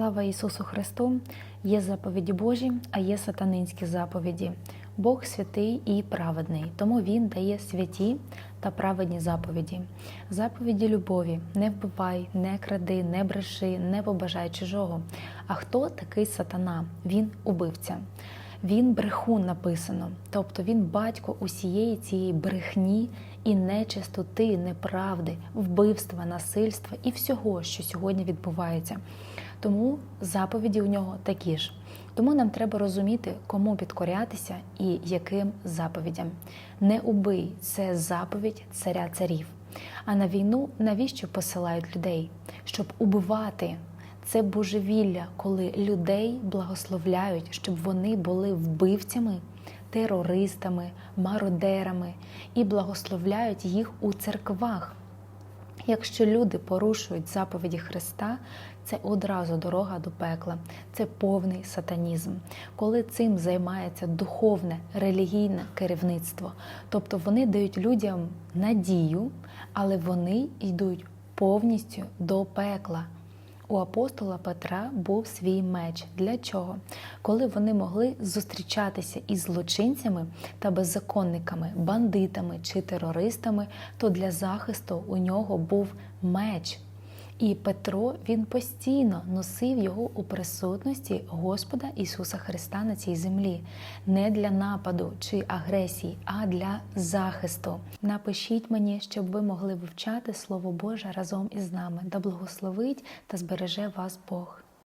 Слава Ісусу Христу! Є заповіді Божі, а є сатанинські заповіді. Бог святий і праведний, тому Він дає святі та праведні заповіді. Заповіді любові: не вбивай, не кради, не бреши, не побажай чужого. А хто такий сатана? Він убивця. Він брехун написано, тобто він батько усієї цієї брехні і нечистоти, неправди, вбивства, насильства і всього, що сьогодні відбувається. Тому заповіді у нього такі ж. Тому нам треба розуміти, кому підкорятися і яким заповідям. Не убий це заповідь царя царів. А на війну навіщо посилають людей? Щоб убивати. Це божевілля, коли людей благословляють, щоб вони були вбивцями, терористами, мародерами і благословляють їх у церквах. Якщо люди порушують заповіді Христа, це одразу дорога до пекла, це повний сатанізм, коли цим займається духовне релігійне керівництво. Тобто вони дають людям надію, але вони йдуть повністю до пекла. У апостола Петра був свій меч. Для чого? Коли вони могли зустрічатися із злочинцями та беззаконниками, бандитами чи терористами, то для захисту у нього був меч. І Петро він постійно носив його у присутності Господа Ісуса Христа на цій землі, не для нападу чи агресії, а для захисту. Напишіть мені, щоб ви могли вивчати Слово Боже разом із нами, да благословить та збереже вас Бог.